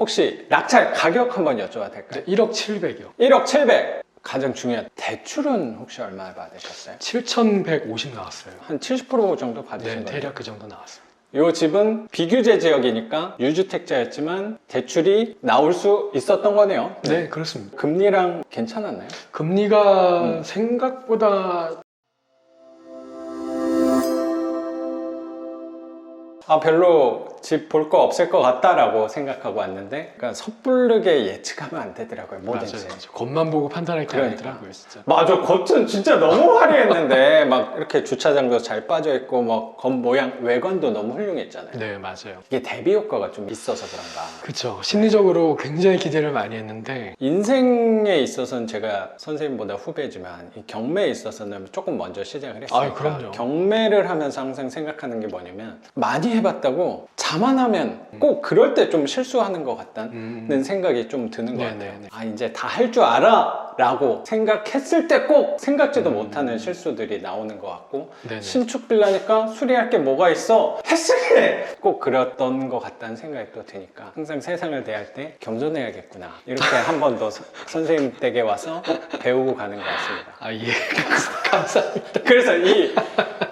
혹시 낙찰 가격 한번 여쭤봐도 될까요? 1억 700이요. 1억 700. 가장 중요한 대출은 혹시 얼마 받으셨어요? 7,150 나왔어요. 한 70% 정도 네, 받으신 거예요? 대략 그 정도 나왔어요. 이 집은 비규제 지역이니까 유주택자였지만 대출이 나올 수 있었던 거네요. 네, 그렇습니다. 금리랑 괜찮았나요? 금리가 음. 생각보다 아 별로 집 볼 거 없을 것 같다라고 생각하고 왔는데 그러니까 섣부르게 예측하면 안 되더라고요 뭐든지 맞아요. 맞아요. 겉만 보고 판단할 게 그러니까. 아니더라고요, 진짜. 맞아 겉은 진짜 너무 화려했는데 막 이렇게 주차장도 잘 빠져 있고 뭐겉 모양 외관도 너무 훌륭했잖아요 네, 맞아요. 이게 대비 효과가 좀 있어서 그런가 그쵸. 심리적으로 굉장히 기대를 많이 했는데 인생에 있어서는 제가 선생님보다 후배지만 이 경매에 있어서는 조금 먼저 시작을 했으니까 아유, 그럼요. 경매를 하면서 항상 생각하는 게 뭐냐면 많이 해봤다고 자만하면 꼭 그럴 때 좀 실수하는 것 같다는 음, 생각이 좀 드는 것 네네네. 같아요 아 이제 다 할 줄 알아 라고 생각했을 때 꼭 생각지도 음. 못하는 실수들이 나오는 것 같고 네네. 신축 빌라니까 수리할 게 뭐가 있어 했을 때 꼭 그랬던 것 같다는 생각이 또 드니까 항상 세상을 대할 때 겸손해야겠구나 이렇게 한 번 더 선생님 댁에 와서 배우고 가는 것 같습니다 아, 예. 감사합니다. 그래서 이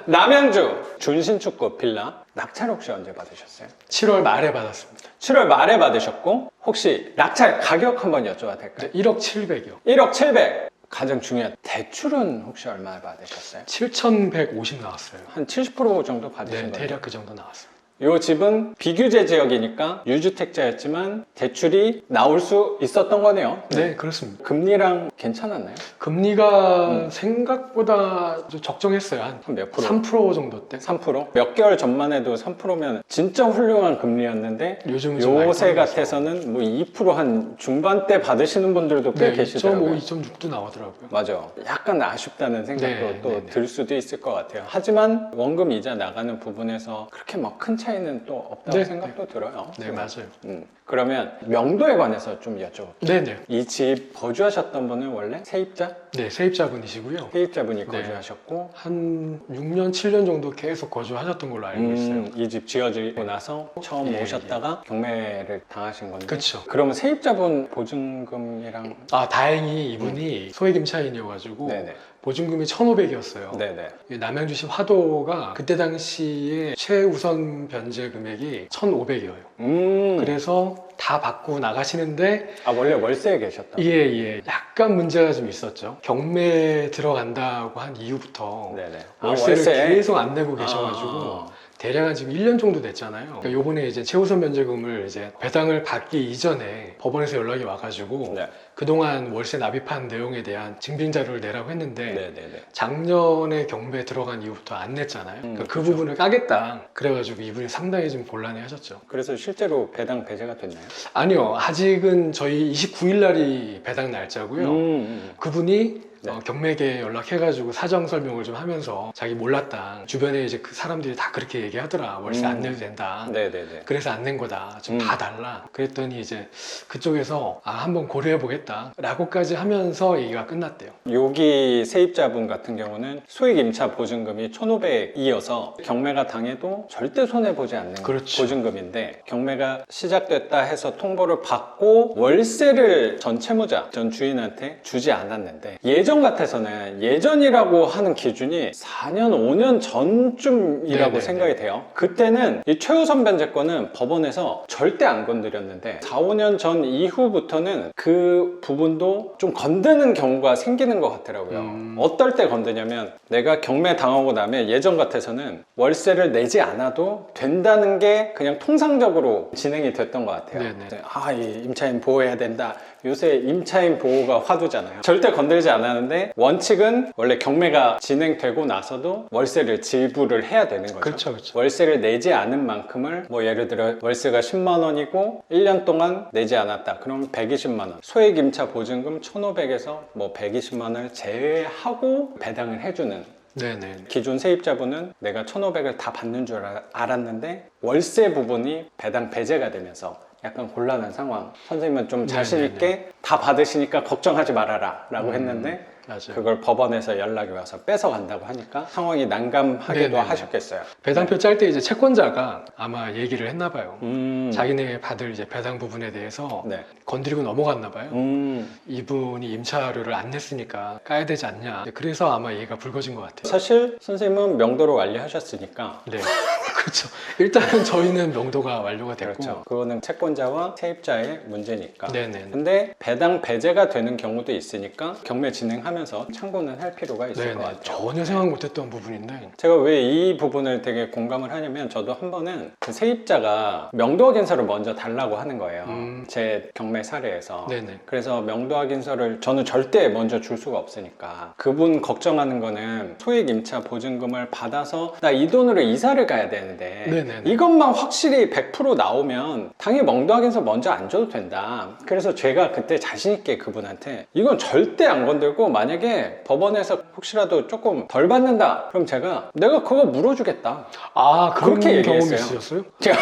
남양주 준신축급 빌라 낙찰 혹시 언제 받으셨어요? 7월 말에 받았습니다. 7월 말에 받으셨고 혹시 낙찰 가격 한번 여쭤봐도 될까요? 네, 1억 700이요. 1억 700 가장 중요한 대출은 혹시 얼마 받으셨어요? 7,150 나왔어요. 한 70% 정도 받으신 네, 거예요? 대략 그 정도 나왔어요. 이 집은 비규제 지역이니까 유주택자였지만 대출이 나올 수 있었던 거네요. 네, 그렇습니다. 금리랑 괜찮았나요? 금리가 음. 생각보다 좀 적정했어요. 한 한몇 프로? 3% 정도 때. 3%? 몇 개월 전만 해도 3%면 진짜 훌륭한 금리였는데 요즘은 좀 많이 요새. 같아서는 뭐 2%한 중반대 받으시는 분들도 꽤 네, 계시더라고요. 2.5, 2.6도 나오더라고요. 맞아. 약간 아쉽다는 생각도 네, 또 네, 네. 들 수도 있을 것 같아요. 하지만 원금 이자 나가는 부분에서 그렇게 막큰 차이 는 또 없다고 네, 생각도 들어요. 네, 맞아요. 음, 그러면 명도에 관해서 좀 여쭤볼게요. 네, 네. 이 집 거주하셨던 분은 원래 세입자? 네, 세입자분이시고요. 세입자분이 네. 거주하셨고 한 6년, 7년 정도 계속 거주하셨던 걸로 알고 있어요. 음, 이 집 지어지고 나서 처음 예, 오셨다가 경매를 당하신 건데 그쵸. 그러면 세입자분 보증금이랑 아, 다행히 이분이 소액임차인이어가지고 음. 네네 보증금이 1,500이었어요. 네네 남양주시 화도가 그때 당시에 최우선 변제 금액이 1,500이에요. 음, 그래서 다 받고 나가시는데 아 원래 월세에 계셨다 예, 예. 약 간 문제가 좀 있었죠. 경매 들어간다고 한 이후부터 네네 월세를 월세. 계속 안 내고 계셔가지고 아. 대략 한 지금 1년 정도 됐잖아요. 그러니까 요번에 이제 최우선 면제금을 이제 배당을 받기 이전에 법원에서 연락이 와가지고 네. 그동안 월세 납입한 내용에 대한 증빙 자료를 내라고 했는데 네네네 작년에 경매 들어간 이후부터 안 냈잖아요. 음, 그러니까 그 그렇죠. 부분을 까겠다. 그래가지고 이분이 상당히 좀 곤란해 하셨죠. 그래서 실제로 배당 배제가 됐나요? 아니요. 아직은 저희 29일 날이 배당 날짜고요. 음, 음. 그분이 네. 어, 경매에 연락해가지고 사정 설명을 좀 하면서 자기 몰랐다. 주변에 이제 그 사람들이 다 그렇게 얘기하더라. 월세 음. 안 내도 된다. 네네네 그래서 안 낸 거다. 좀 음. 봐달라. 그랬더니 이제 그쪽에서 아 한번 고려해 보겠다. 라고까지 하면서 얘기가 끝났대요. 여기 세입자분 같은 경우는 소액 임차 보증금이 1,500이어서 경매가 당해도 절대 손해 보지 않는 그렇죠. 보증금인데 경매가 시작됐다 해서 통보를 받고 월세를 전 채무자 전 주인한테 주지 않았는데 예전 같아서는 예전이라고 하는 기준이 4년 5년 전쯤이라고 네네네. 생각이 돼요. 그때는 이 최우선 변제권은 법원에서 절대 안 건드렸는데 4, 5년 전 이후부터는 그 부분도 좀 건드는 경우가 생기는 것 같더라고요. 음. 어떨 때 건드냐면 내가 경매 당하고 나면 예전 같아서는 월세를 내지 않아도 된다는 게 그냥 통상적으로 진행이 됐던 것 같아요. 네네. 아, 이 임차인 보호해야 된다. 요새 임차인 보호가 화두잖아요. 절대 건들지 않았는데 원칙은 원래 경매가 진행되고 나서도 월세를 지불을 해야 되는 거죠. 그렇죠, 그렇죠. 월세를 내지 않은 만큼을 뭐 예를 들어 월세가 10만 원이고 1년 동안 내지 않았다. 그럼 120만 원. 소액 임차 보증금 1,500에서 뭐 120만 원을 제외하고 배당을 해주는 네네. 기존 세입자분은 내가 1,500을 다 받는 줄 알- 알았는데 월세 부분이 배당 배제가 되면서 약간 곤란한 상황. 선생님은 좀 자신 네네네. 있게 다 받으시니까 걱정하지 말아라라고 음. 했는데 맞아요. 그걸 법원에서 연락이 와서 뺏어 간다고 하니까 상황이 난감하기도 네네네. 하셨겠어요. 배당표 짤 때 이제 채권자가 아마 얘기를 했나 봐요. 음. 자기네 받을 이제 배당 부분에 대해서 네. 건드리고 넘어갔나 봐요. 음. 이분이 임차료를 안 냈으니까 까야 되지 않냐. 그래서 아마 얘가 불거진 것 같아요. 사실 선생님은 명도로 완료하셨으니까 네. 그렇죠. 일단은 저희는 명도가 완료가 됐고. 그렇죠. 그거는 채권자와 세입자의 문제니까. 네네. 근데 배당 배제가 되는 경우도 있으니까 경매 진행하면서 참고는 할 필요가 있을 것 네네. 같아요. 전혀 생각 못했던 부분인데. 제가 왜 이 부분을 되게 공감을 하냐면 저도 한 번은 그 세입자가 명도 확인서를 먼저 달라고 하는 거예요. 음. 제 경매 사례에서. 네네. 그래서 명도 확인서를 저는 절대 먼저 줄 수가 없으니까 그분 걱정하는 거는 소액 임차 보증금을 받아서 나 이 돈으로 이사를 가야 되는 데 네네네. 이것만 확실히 100% 나오면 당연히 확인서 먼저 안 줘도 된다. 그래서 제가 그때 자신 있게 그분한테 이건 절대 안 건들고 만약에 법원에서 혹시라도 조금 덜 받는다. 그럼 제가 내가 그거 물어주겠다. 아, 그런 그렇게 경험이 얘기했어요. 있으셨어요? 제가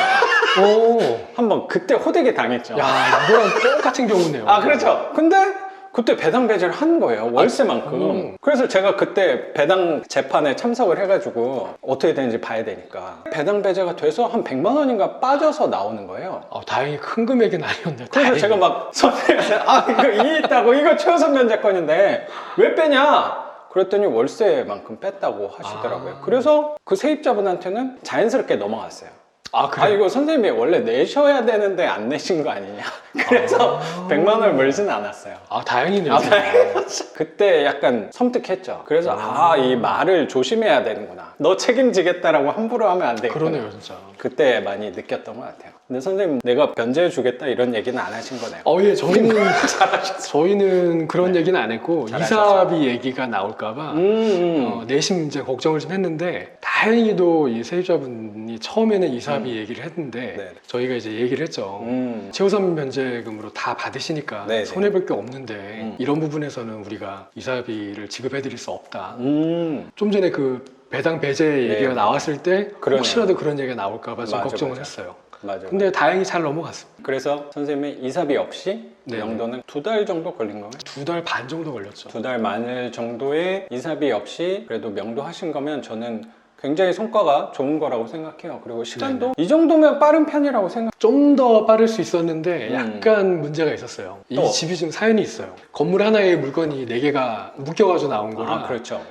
오. 한번 그때 호되게 당했죠. 야, 이거랑 똑같은 경우네요. 아 그렇죠. 근데 그때 배당 배제를 한 거예요 월세만큼. 음. 그래서 제가 그때 배당 재판에 참석을 해가지고 어떻게 되는지 봐야 되니까 배당 배제가 돼서 한 100만 원인가 빠져서 나오는 거예요. 어, 다행히 큰 금액은 아니었네요. 그래서 다행히. 제가 막 선생님한테 아 이거 이 있다고 이거 최우선 면제권인데 왜 빼냐? 그랬더니 월세만큼 뺐다고 하시더라고요. 아. 그래서 그 세입자분한테는 자연스럽게 넘어갔어요. 아, 아 그래요? 이거 선생님이 원래 내셔야 되는데 안 내신 거 아니냐 그래서 아. 100만 원을 물지는 않았어요 아, 다행이네요. 아, 진짜. 그때 약간 섬뜩했죠 그래서 아. 아이 말을 조심해야 되는구나 너 책임지겠다라고 함부로 하면 안 되겠구나 그러네요, 진짜. 그때 많이 느꼈던 것 같아요 근데 선생님 내가 변제해 주겠다 이런 얘기는 안 하신 거네요 어, 예, 저희는, 저희는 그런 네. 얘기는 안 했고, 잘하셨어요. 이사비 얘기가 나올까봐, 음, 음. 어, 내심 이제 걱정을 좀 했는데, 다행히도 이 세입자분이 처음에는 이사비 얘기를 했는데, 네. 저희가 이제 얘기를 했죠. 음. 최우선 면제금으로 다 받으시니까 네네. 손해 볼 게 없는데, 음. 이런 부분에서는 우리가 이사비를 지급해 드릴 수 없다. 음. 좀 전에 그 배당 배제 얘기가 네. 나왔을 때, 그러네요. 혹시라도 그런 얘기가 나올까봐 좀 맞아, 걱정을 맞아. 했어요. 맞아요 근데 다행히 잘 넘어갔습니다. 그래서 선생님이 이사비 없이 네네. 명도는 두 달 정도 걸린 거예요 두 달 반 정도 걸렸죠. 두 달 만일 정도의 이사비 없이 그래도 명도 하신 거면 저는 굉장히 성과가 좋은 거라고 생각해요. 그리고 시간도 이 정도면 빠른 편이라고 생각. 좀 더 빠를 수 있었는데 음. 약간 문제가 있었어요. 이 또? 집이 좀 사연이 있어요. 건물 하나에 물건이 네 개가 묶여가지고 나온 거라 아 그렇죠.